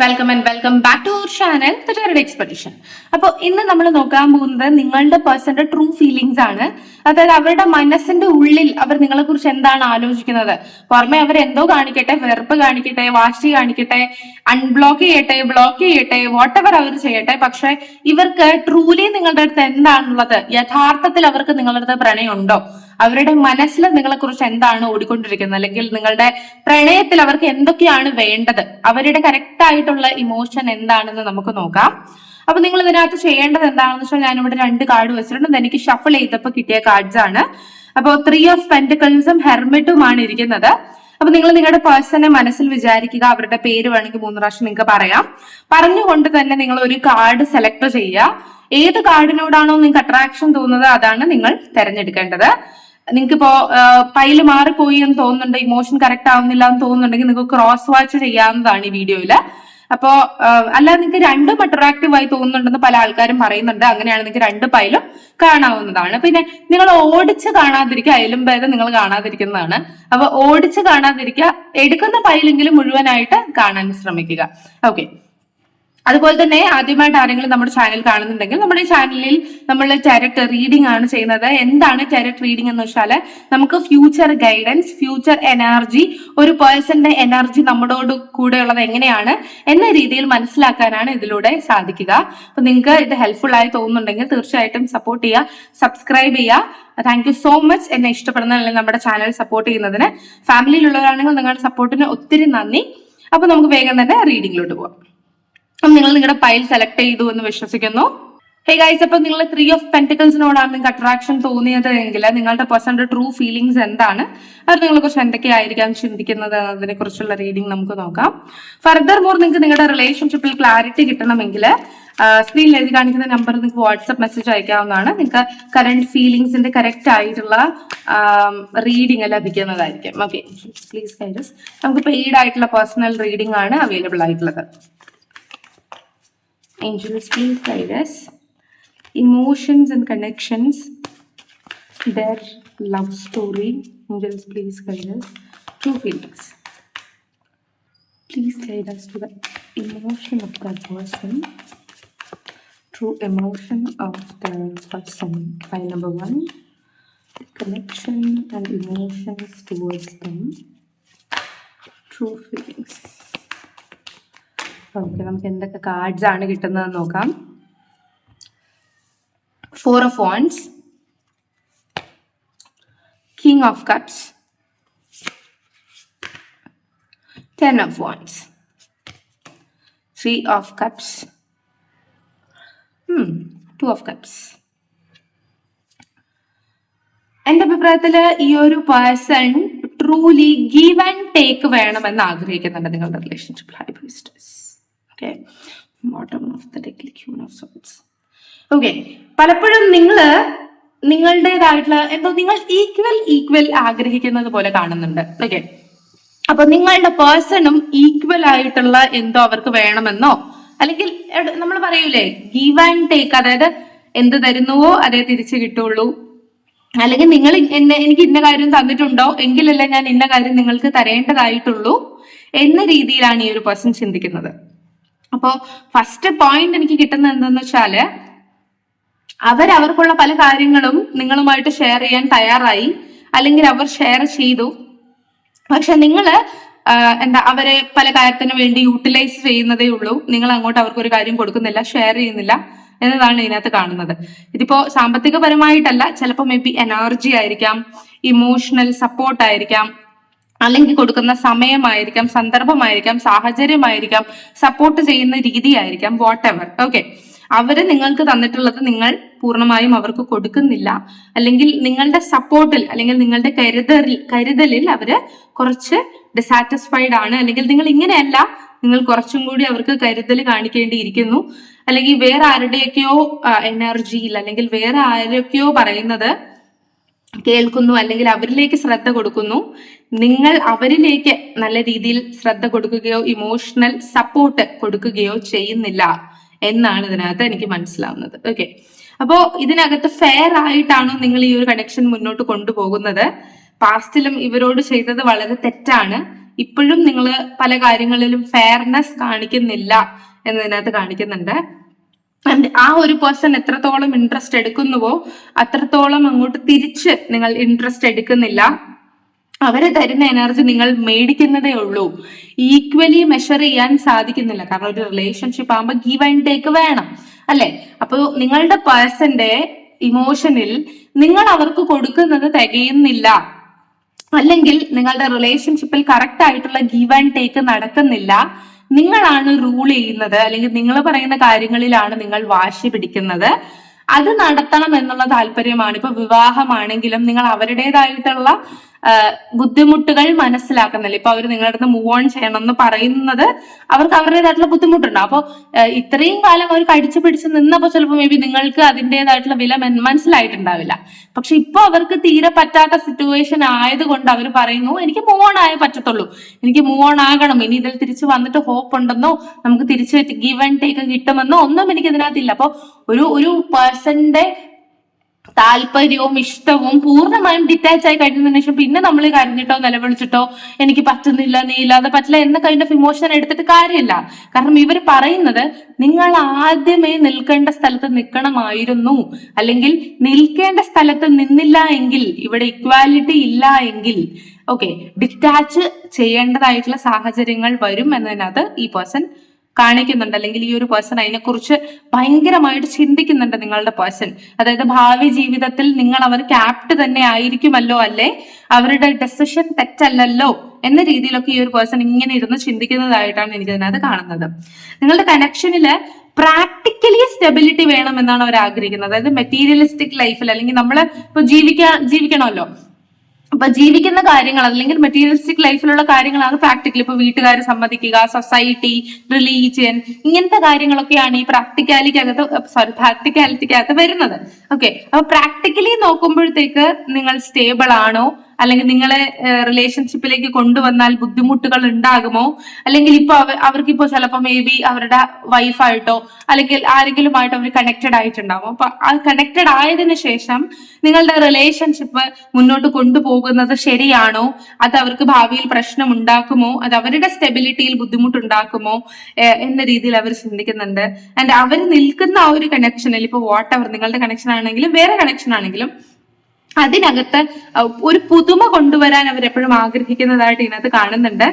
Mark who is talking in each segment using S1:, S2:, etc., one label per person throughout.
S1: Welcome and welcome back to our channel തെറ്റാരുടെ expedition അപ്പോൾ ഇന്ന് നമ്മൾ നോക്കാൻ പോകുന്നത് നിങ്ങളുടെ പേഴ്സന്റെ ട്രൂ ഫീലിംഗ്സ് ആണ്. അതായത് അവരുടെ മനസ്സിന്റെ ഉള്ളിൽ അവർ നിങ്ങളെ കുറിച്ച് എന്താണ് ആലോചിക്കുന്നത്? പുറമെ അവർ എന്തോ കാണിക്കട്ടെ വെറുപ്പ് കാണിക്കട്ടെ വാശി കാണിക്കട്ടെ അൺബ്ലോക്ക് ചെയ്യട്ടെ ബ്ലോക്ക് ചെയ്യട്ടെ വാട്ട് എവർ അവർ ചെയ്യട്ടെ. പക്ഷെ ഇവർക്ക് ട്രൂലി നിങ്ങളുടെ അടുത്ത് എന്താണുള്ളത്? യഥാർത്ഥത്തിൽ അവർക്ക് നിങ്ങളുടെ അടുത്ത് പ്രണയമുണ്ടോ? അവരുടെ മനസ്സിൽ നിങ്ങളെ കുറിച്ച് എന്താണ് ഓടിക്കൊണ്ടിരിക്കുന്നത്? അല്ലെങ്കിൽ നിങ്ങളുടെ പ്രണയത്തിൽ അവർക്ക് എന്തൊക്കെയാണ് വേണ്ടത്? അവരുടെ കറക്റ്റ് ആയിട്ടുള്ള ഇമോഷൻ എന്താണെന്ന് നമുക്ക് നോക്കാം. അപ്പൊ നിങ്ങൾ ഇതിനകത്ത് ചെയ്യേണ്ടത് എന്താണെന്ന് വെച്ചാൽ ഞാൻ ഇവിടെ രണ്ട് കാർഡ് വെച്ചിട്ടുണ്ട്. എനിക്ക് ഷഫിൾ ചെയ്തപ്പോൾ കിട്ടിയ കാർഡ്സ് ആണ്. അപ്പോൾ ത്രീ ഓഫ് പെന്റിക്കിൾസും ഹെർമിറ്റുമാണ് ഇരിക്കുന്നത്. അപ്പൊ നിങ്ങൾ നിങ്ങളുടെ പേഴ്സണെ മനസ്സിൽ വിചാരിക്കുക. അവരുടെ പേര് വേണമെങ്കിൽ മൂന്ന് പ്രാവശ്യം നിങ്ങൾക്ക് പറയാം. പറഞ്ഞുകൊണ്ട് തന്നെ നിങ്ങൾ ഒരു കാർഡ് സെലക്ട് ചെയ്യുക. ഏത് കാർഡിനോടാണോ നിങ്ങൾക്ക് അട്രാക്ഷൻ തോന്നുന്നത് അതാണ് നിങ്ങൾ തിരഞ്ഞെടുക്കേണ്ടത്. നിങ്ങൾക്ക് ഇപ്പോ പൈൽ മാറിപ്പോയി എന്ന് തോന്നുന്നുണ്ട് ഇമോഷൻ കറക്റ്റ് ആവുന്നില്ല എന്ന് തോന്നുന്നുണ്ടെങ്കിൽ നിങ്ങൾക്ക് ക്രോസ് വാച്ച് ചെയ്യാവുന്നതാണ് ഈ വീഡിയോയിൽ. അപ്പോ അല്ലാതെ നിങ്ങൾക്ക് രണ്ടും അട്രാക്റ്റീവ് ആയി തോന്നുന്നുണ്ടെന്ന് പല ആൾക്കാരും പറയുന്നുണ്ട്. അങ്ങനെയാണ് നിങ്ങൾക്ക് രണ്ട് പൈലും കാണാവുന്നതാണ്. പിന്നെ നിങ്ങൾ ഓടിച്ച് കാണാതിരിക്കുക അതിലും ഭേദം നിങ്ങൾ കാണാതിരിക്കുന്നതാണ്. അപ്പൊ ഓടിച്ച് കാണാതിരിക്കുക എടുക്കുന്ന പൈലെങ്കിലും മുഴുവനായിട്ട് കാണാൻ ശ്രമിക്കുക. ഓക്കെ. അതുപോലെ തന്നെ ആദ്യമായിട്ട് ആരെങ്കിലും നമ്മുടെ ചാനൽ കാണുന്നുണ്ടെങ്കിൽ നമ്മുടെ ചാനലിൽ നമ്മൾ ടെരറ്റ് റീഡിംഗ് ആണ് ചെയ്യുന്നത്. എന്താണ് ടെരറ്റ് റീഡിംഗ് എന്ന് വെച്ചാൽ നമുക്ക് ഫ്യൂച്ചർ ഗൈഡൻസ് ഫ്യൂച്ചർ എനർജി ഒരു പേഴ്സന്റെ എനർജി നമ്മളോട് കൂടെയുള്ളത് എങ്ങനെയാണ് എന്ന രീതിയിൽ മനസ്സിലാക്കാനാണ് ഇതിലൂടെ സാധിക്കുക. അപ്പൊ നിങ്ങൾക്ക് ഇത് ഹെൽപ്ഫുൾ ആയി തോന്നുന്നുണ്ടെങ്കിൽ തീർച്ചയായിട്ടും സപ്പോർട്ട് ചെയ്യുക സബ്സ്ക്രൈബ് ചെയ്യുക. താങ്ക് യു സോ മച്ച് എന്നെ ഇഷ്ടപ്പെടുന്ന നമ്മുടെ ചാനൽ സപ്പോർട്ട് ചെയ്യുന്നതിന് ഫാമിലിയിലുള്ളവരാണെങ്കിൽ നിങ്ങളുടെ സപ്പോർട്ടിന് ഒത്തിരി നന്ദി. അപ്പൊ നമുക്ക് വേഗം തന്നെ റീഡിങ്ങിലോട്ട് പോവാം. അപ്പം നിങ്ങൾ നിങ്ങളുടെ പൈൽ സെലക്ട് ചെയ്തു എന്ന് വിശ്വസിക്കുന്നു. ഹേ ഗൈസ് അപ്പൊ നിങ്ങൾ ത്രീ ഓഫ് പെന്റിക്കൽസിനോടാണ് നിങ്ങൾക്ക് അട്രാക്ഷൻ തോന്നിയത് എങ്കിൽ നിങ്ങളുടെ പേഴ്സണിന്റെ ട്രൂ ഫീലിംഗ്സ് എന്താണ്? അത് നിങ്ങളെ കുറിച്ച് എന്തൊക്കെയായിരിക്കാം ചിന്തിക്കുന്നത്? എന്നതിനെ കുറിച്ചുള്ള റീഡിംഗ് നമുക്ക് നോക്കാം. ഫർദർ മോർ നിങ്ങൾക്ക് നിങ്ങളുടെ റിലേഷൻഷിപ്പിൽ ക്ലാരിറ്റി കിട്ടണമെങ്കിൽ സ്ക്രീനിൽ എഴുതി കാണിക്കുന്ന നമ്പർ നിങ്ങൾക്ക് വാട്സപ്പ് മെസ്സേജ് അയക്കാവുന്നതാണ്. നിങ്ങൾക്ക് കറണ്ട് ഫീലിംഗ്സിന്റെ കറക്റ്റ് ആയിട്ടുള്ള റീഡിംഗ് ലഭിക്കുന്നതായിരിക്കും. ഓക്കെ പ്ലീസ് ഗൈഡസ് നമുക്ക് പെയ്ഡ് ആയിട്ടുള്ള പേഴ്സണൽ റീഡിംഗ് ആണ് അവൈലബിൾ ആയിട്ടുള്ളത്. Angels please guide us emotions and connections their love story angels please guide us true feelings please guide us to the emotion of that person true emotion of the person. By number one connection and emotions towards them true feelings okay നമുക്ക് എന്തൊക്കെ cards ആണ് കിട്ടുന്നത് നോക്കാം. Four of wands king of cups ten of wands three of cups two of cups എന്റെ അഭിപ്രായത്തിൽ ഈ ഒരു person truly give and take വേണമെന്ന് ആഗ്രഹിക്കുന്നുണ്ട് നിങ്ങളുടെ റിലേഷൻഷിപ്പിൽ high priestess okay? Bottom of the deck human of souls okay പലപ്പോഴും നിങ്ങൾ നിങ്ങളുടേതായിട്ടുള്ള എന്തോ നിങ്ങൾ ഈക്വൽ ഈക്വൽ ആഗ്രഹിക്കുന്നത് പോലെ കാണുന്നുണ്ട്. ഓക്കെ അപ്പൊ നിങ്ങളുടെ പേഴ്സണും ഈക്വൽ ആയിട്ടുള്ള എന്തോ അവർക്ക് വേണമെന്നോ? അല്ലെങ്കിൽ നമ്മൾ പറയൂലേ ഗീവ് ആൻഡ് ടേക്ക് അതായത് എന്ത് തരുന്നുവോ അതേ തിരിച്ചു കിട്ടുള്ളൂ. അല്ലെങ്കിൽ നിങ്ങൾ എന്നെ എനിക്ക് ഇന്ന കാര്യം തന്നിട്ടുണ്ടോ? എങ്കിലല്ല ഞാൻ ഇന്ന കാര്യം നിങ്ങൾക്ക് തരേണ്ടതായിട്ടുള്ളൂ. എന്ന രീതിയിലാണ് ഈ ഒരു പേഴ്സൺ ചിന്തിക്കുന്നത്. അപ്പോ ഫസ്റ്റ് പോയിന്റ് എനിക്ക് കിട്ടുന്നത് എന്താന്ന് വെച്ചാൽ അവരവർക്കുള്ള പല കാര്യങ്ങളും നിങ്ങളുമായിട്ട് ഷെയർ ചെയ്യാൻ തയ്യാറായി. അല്ലെങ്കിൽ അവർ ഷെയർ ചെയ്തു. പക്ഷെ നിങ്ങൾ എന്താ അവരെ പല കാര്യത്തിന് വേണ്ടി യൂട്ടിലൈസ് ചെയ്യുന്നതേ ഉള്ളൂ. നിങ്ങൾ അങ്ങോട്ട് അവർക്ക് ഒരു കാര്യം കൊടുക്കുന്നില്ല ഷെയർ ചെയ്യുന്നില്ല എന്നതാണ് ഇതിനകത്ത് കാണുന്നത്. ഇതിപ്പോ സാമ്പത്തികപരമായിട്ടല്ല ചിലപ്പോൾ മേ ബി എനർജി ആയിരിക്കാം ഇമോഷണൽ സപ്പോർട്ട് ആയിരിക്കാം അല്ലെങ്കിൽ കൊടുക്കുന്ന സമയമായിരിക്കാം സന്ദർഭമായിരിക്കാം സാഹചര്യമായിരിക്കാം സപ്പോർട്ട് ചെയ്യുന്ന രീതിയായിരിക്കാം വാട്ട് എവർ ഓക്കെ അവർ നിങ്ങൾക്ക് തന്നിട്ടുള്ളത് നിങ്ങൾ പൂർണമായും അവർക്ക് കൊടുക്കുന്നില്ല. അല്ലെങ്കിൽ നിങ്ങളുടെ സപ്പോർട്ടിൽ അല്ലെങ്കിൽ നിങ്ങളുടെ കരുതലിൽ കരുതലിൽ അവർ കുറച്ച് ഡിസാറ്റിസ്ഫൈഡ് ആണ്. അല്ലെങ്കിൽ നിങ്ങൾ ഇങ്ങനെയല്ല നിങ്ങൾ കുറച്ചും കൂടി അവർക്ക് കരുതൽ കാണിക്കേണ്ടിയിരിക്കുന്നു. അല്ലെങ്കിൽ വേറെ ആരുടെയൊക്കെയോ എനർജിയിൽ അല്ലെങ്കിൽ വേറെ ആരൊക്കെയോ പറയുന്നത് കേൾക്കുന്നു അല്ലെങ്കിൽ അവരിലേക്ക് ശ്രദ്ധ കൊടുക്കുന്നു നിങ്ങൾ അവരിലേക്ക് നല്ല രീതിയിൽ ശ്രദ്ധ കൊടുക്കുകയോ ഇമോഷണൽ സപ്പോർട്ട് കൊടുക്കുകയോ ചെയ്യുന്നില്ല എന്നാണ് ഇതിനകത്ത് എനിക്ക് മനസ്സിലാവുന്നത്. ഓക്കെ അപ്പോ ഇതിനകത്ത് ഫെയർ ആയിട്ടാണോ നിങ്ങൾ ഈ ഒരു കണക്ഷൻ മുന്നോട്ട് കൊണ്ടുപോകുന്നത്. പാസ്റ്റിലും ഇവരോട് ചെയ്തത് വളരെ തെറ്റാണ്. ഇപ്പോഴും നിങ്ങൾ പല കാര്യങ്ങളിലും ഫെയർനെസ് കാണിക്കുന്നില്ല എന്നതിനകത്ത് കാണിക്കുന്നുണ്ട്. ആ ഒരു പേഴ്സൺ എത്രത്തോളം ഇൻട്രസ്റ്റ് എടുക്കുന്നുവോ അത്രത്തോളം അങ്ങോട്ട് തിരിച്ച് നിങ്ങൾ ഇൻട്രസ്റ്റ് എടുക്കുന്നില്ല. അവരെ തരുന്ന എനർജി നിങ്ങൾ മേടിക്കുന്നതേ ഉള്ളൂ. ഈക്വലി മെഷർ ചെയ്യാൻ സാധിക്കുന്നില്ല. കാരണം ഒരു റിലേഷൻഷിപ്പ് ആകുമ്പോൾ ഗീവ് ആൻഡ് ടേക്ക് വേണം. അല്ലെ? അപ്പൊ നിങ്ങളുടെ പേഴ്സന്റെ ഇമോഷനിൽ നിങ്ങൾ അവർക്ക് കൊടുക്കുന്നത് തികയുന്നില്ല. അല്ലെങ്കിൽ നിങ്ങളുടെ റിലേഷൻഷിപ്പിൽ കറക്റ്റ് ആയിട്ടുള്ള ഗീവ് ആൻഡ് ടേക്ക് നടക്കുന്നില്ല. നിങ്ങളാണ് റൂൾ ചെയ്യുന്നത് അല്ലെങ്കിൽ നിങ്ങൾ പറയുന്ന കാര്യങ്ങളിലാണ് നിങ്ങൾ വാശി പിടിക്കുന്നത്. അത് നടത്തണം എന്നുള്ള താല്പര്യമാണ്. ഇപ്പൊ വിവാഹമാണെങ്കിലും നിങ്ങൾ അവരുടേതായിട്ടുള്ള ബുദ്ധിമുട്ടുകൾ മനസ്സിലാക്കുന്നില്ല. ഇപ്പൊ അവർ നിങ്ങളുടെ അടുത്ത് മൂവ് ഓൺ ചെയ്യണം എന്ന് പറയുന്നത് അവർക്ക് അവരുടേതായിട്ടുള്ള ബുദ്ധിമുട്ടുണ്ട്. അപ്പൊ ഇത്രയും കാലം അവർ കടിച്ചു പിടിച്ച് നിന്നപ്പോ ചിലപ്പോൾ മേ ബി നിങ്ങൾക്ക് അതിന്റെതായിട്ടുള്ള വില മനസ്സിലായിട്ടുണ്ടാവില്ല. പക്ഷെ ഇപ്പൊ അവർക്ക് തീരെ പറ്റാത്ത സിറ്റുവേഷൻ ആയതുകൊണ്ട് അവർ പറയുന്നു എനിക്ക് മൂവ് ഓൺ ആയേ പറ്റത്തുള്ളൂ. എനിക്ക് മൂവ് ഓൺ ആകണം. ഇനി ഇതിൽ തിരിച്ചു വന്നിട്ട് ഹോപ്പ് ഉണ്ടെന്നോ നമുക്ക് തിരിച്ച് ഗിവ് ആൻഡ് ടേക്ക് കിട്ടുമെന്നോ ഒന്നും എനിക്ക് ഇതിനകത്തില്ല അപ്പൊ ഒരു ഒരു പേഴ്സന്റെ താല്പര്യവും ഇഷ്ടവും പൂർണമായും ഡിറ്റാച്ച് ആയി കഴിഞ്ഞതിന് ശേഷം പിന്നെ നമ്മൾ കരഞ്ഞിട്ടോ നിലവിളിച്ചിട്ടോ എനിക്ക് പറ്റുന്നില്ല നീ ഇല്ലാതെ പറ്റില്ല എന്ന കൈൻഡ് ഓഫ് ഇമോഷൻ എടുത്തിട്ട് കാര്യമില്ല. കാരണം ഇവർ പറയുന്നത് നിങ്ങൾ ആദ്യമേ നിൽക്കേണ്ട സ്ഥലത്ത് നിൽക്കണമായിരുന്നു. അല്ലെങ്കിൽ നിൽക്കേണ്ട സ്ഥലത്ത് നിന്നില്ല എങ്കിൽ ഇവിടെ ഇക്വാലിറ്റി ഇല്ല എങ്കിൽ ഓക്കെ ഡിറ്റാച്ച് ചെയ്യേണ്ടതായിട്ടുള്ള സാഹചര്യങ്ങൾ വരും എന്നതിനകത്ത് ഈ പേഴ്സൺ കാണിക്കുന്നുണ്ട്. അല്ലെങ്കിൽ ഈ ഒരു പേഴ്സൺ അതിനെക്കുറിച്ച് ഭയങ്കരമായിട്ട് ചിന്തിക്കുന്നുണ്ട് നിങ്ങളുടെ പേഴ്സൺ അതായത് ഭാവി ജീവിതത്തിൽ നിങ്ങൾ അവർ ക്യാപ്റ്റ് തന്നെ ആയിരിക്കുമല്ലോ അല്ലേ? അവരുടെ ഡെസിഷൻ തെറ്റല്ലല്ലോ എന്ന രീതിയിലൊക്കെ ഈ ഒരു പേഴ്സൺ ഇങ്ങനെ ഇരുന്ന് ചിന്തിക്കുന്നതായിട്ടാണ് എനിക്ക് ഇതിനകത്ത് കാണുന്നത്. നിങ്ങളുടെ കണക്ഷനിൽ പ്രാക്ടിക്കലി സ്റ്റെബിലിറ്റി വേണമെന്നാണ് അവർ ആഗ്രഹിക്കുന്നത്. അതായത് മെറ്റീരിയലിസ്റ്റിക് ലൈഫിൽ അല്ലെങ്കിൽ നമ്മൾ ഇപ്പൊ ജീവിക്കാൻ ജീവിക്കണമല്ലോ. അപ്പൊ ജീവിക്കുന്ന കാര്യങ്ങൾ അല്ലെങ്കിൽ മെറ്റീരിയലിസ്റ്റിക് ലൈഫിലുള്ള കാര്യങ്ങളാണ് പ്രാക്ടിക്കൽ ഇപ്പൊ വീട്ടുകാർ സമ്മതിക്കുക സൊസൈറ്റി റിലീജിയൻ ഇങ്ങനത്തെ കാര്യങ്ങളൊക്കെയാണ് ഈ പ്രാക്ടിക്കാലിക്കകത്ത് സോറി പ്രാക്ടിക്കാലിറ്റിക്കകത്ത് വരുന്നത്. ഓക്കെ അപ്പൊ പ്രാക്ടിക്കലി നോക്കുമ്പോഴത്തേക്ക് നിങ്ങൾ സ്റ്റേബിൾ ആണോ? അല്ലെങ്കിൽ നിങ്ങളെ റിലേഷൻഷിപ്പിലേക്ക് കൊണ്ടുവന്നാൽ ബുദ്ധിമുട്ടുകൾ ഉണ്ടാകുമോ? അല്ലെങ്കിൽ ഇപ്പൊ അവ അവർക്കിപ്പോ ചിലപ്പോൾ മേ ബി അവരുടെ വൈഫായിട്ടോ അല്ലെങ്കിൽ ആരെങ്കിലുമായിട്ടോ അവർ കണക്റ്റഡ് ആയിട്ടുണ്ടാവും. അപ്പൊ ആ കണക്റ്റഡ് ആയതിനു ശേഷം നിങ്ങളുടെ റിലേഷൻഷിപ്പ് മുന്നോട്ട് കൊണ്ടുപോകുന്നത് ശരിയാണോ? അത് അവർക്ക് ഭാവിയിൽ പ്രശ്നം ഉണ്ടാക്കുമോ? അത് അവരുടെ സ്റ്റെബിലിറ്റിയിൽ ബുദ്ധിമുട്ടുണ്ടാക്കുമോ? എന്ന രീതിയിൽ അവർ ചിന്തിക്കുന്നുണ്ട്. ആൻഡ് അവർ നിൽക്കുന്ന ആ ഒരു കണക്ഷനിൽ ഇപ്പൊ വാട്ട് നിങ്ങളുടെ കണക്ഷൻ ആണെങ്കിലും വേറെ കണക്ഷൻ ആണെങ്കിലും അതിനകത്ത് ഒരു പുതുമ കൊണ്ടുവരാൻ അവർ എപ്പോഴും ആഗ്രഹിക്കുന്നതായിട്ട് ഇതിനകത്ത് കാണുന്നുണ്ട്.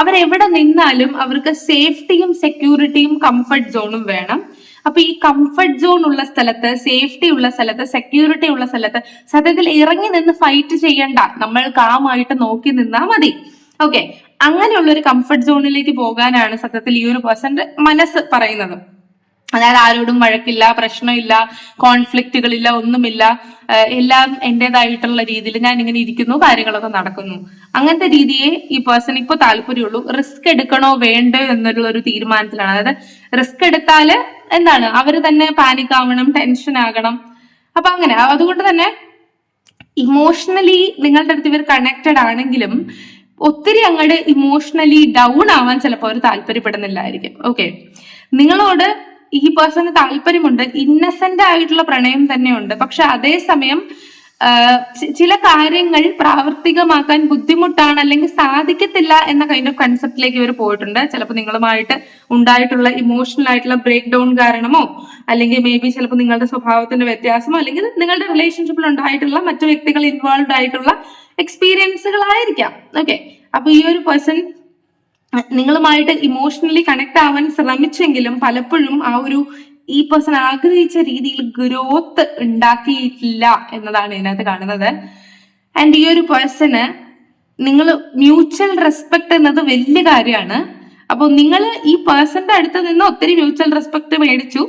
S1: അവരെവിടെ നിന്നാലും അവർക്ക് സേഫ്റ്റിയും സെക്യൂരിറ്റിയും കംഫർട്ട് സോണും വേണം. അപ്പൊ ഈ കംഫർട്ട് സോൺ ഉള്ള സ്ഥലത്ത് സേഫ്റ്റി ഉള്ള സ്ഥലത്ത് സെക്യൂരിറ്റി ഉള്ള സ്ഥലത്ത് സത്യത്തിൽ ഇറങ്ങി നിന്ന് ഫൈറ്റ് ചെയ്യണ്ട. നമ്മൾ കാമായിട്ട് നോക്കി നിന്നാ മതി. ഓക്കെ അങ്ങനെയുള്ള ഒരു കംഫർട്ട് സോണിലേക്ക് പോകാനാണ് സത്യത്തിൽ ഈ ഒരു പേഴ്സന്റെ മനസ്സ് പറയുന്നത്. അതായത് ആരോടും വഴക്കില്ല പ്രശ്നമില്ല കോൺഫ്ലിക്റ്റുകളില്ല ഒന്നുമില്ല. എല്ലാം എന്റേതായിട്ടുള്ള രീതിയിൽ ഞാൻ ഇങ്ങനെ ഇരിക്കുന്നു കാര്യങ്ങളൊക്കെ നടക്കുന്നു. അങ്ങനത്തെ രീതിയെ ഈ പേഴ്സൺ ഇപ്പൊ താല്പര്യമുള്ളൂ. റിസ്ക് എടുക്കണോ വേണ്ടോ എന്നുള്ള ഒരു തീരുമാനത്തിലാണ്. അതായത് റിസ്ക് എടുത്താൽ എന്താണ്? അവർ തന്നെ പാനിക് ആവണം ടെൻഷൻ ആകണം. അപ്പൊ അങ്ങനെ അതുകൊണ്ട് തന്നെ ഇമോഷണലി നിങ്ങളുടെ അടുത്ത് ഇവർ കണക്റ്റഡ് ആണെങ്കിലും ഒത്തിരി അങ്ങോട്ട് ഇമോഷണലി ഡൗൺ ആവാൻ ചിലപ്പോൾ അവർ താല്പര്യപ്പെടുന്നില്ലായിരിക്കും. ഓക്കെ നിങ്ങളോട് ഈ പേഴ്സണ് താല്പര്യമുണ്ട് ഇന്നസെന്റ് ആയിട്ടുള്ള പ്രണയം തന്നെയുണ്ട്. പക്ഷെ അതേസമയം ചില കാര്യങ്ങൾ പ്രാവർത്തികമാക്കാൻ ബുദ്ധിമുട്ടാണ് അല്ലെങ്കിൽ സാധിക്കത്തില്ല എന്ന കൈൻഡ് ഓഫ് കൺസെപ്റ്റിലേക്ക് ഇവർ പോയിട്ടുണ്ട്. ചിലപ്പോൾ നിങ്ങളുമായിട്ട് ഉണ്ടായിട്ടുള്ള ഇമോഷണൽ ആയിട്ടുള്ള ബ്രേക്ക് ഡൗൺ കാരണമോ അല്ലെങ്കിൽ മേ ബി ചിലപ്പോൾ നിങ്ങളുടെ സ്വഭാവത്തിന്റെ വ്യത്യാസമോ അല്ലെങ്കിൽ നിങ്ങളുടെ റിലേഷൻഷിപ്പിൽ ഉണ്ടായിട്ടുള്ള മറ്റു വ്യക്തികൾ ഇൻവോൾവ് ആയിട്ടുള്ള എക്സ്പീരിയൻസുകളായിരിക്കാം ഓക്കെ അപ്പൊ ഈ ഒരു പേഴ്സൺ നിങ്ങളുമായിട്ട് ഇമോഷണലി കണക്ട് ആവാൻ ശ്രമിച്ചെങ്കിലും പലപ്പോഴും ആ ഒരു ഈ പേഴ്സൺ ആഗ്രഹിച്ച രീതിയിൽ ഗ്രോത്ത് ഉണ്ടാക്കിയിട്ടില്ല എന്നതാണ് ഇതിനകത്ത് കാണുന്നത്. ആൻഡ് ഈ ഒരു പേഴ്സണ് നിങ്ങൾ മ്യൂച്വൽ റെസ്പെക്ട് എന്നത് വലിയ കാര്യമാണ്. അപ്പോൾ നിങ്ങൾ ഈ പേഴ്സന്റെ അടുത്ത് നിന്ന് ഒത്തിരി മ്യൂച്വൽ റെസ്പെക്ട് മേടിച്ചു.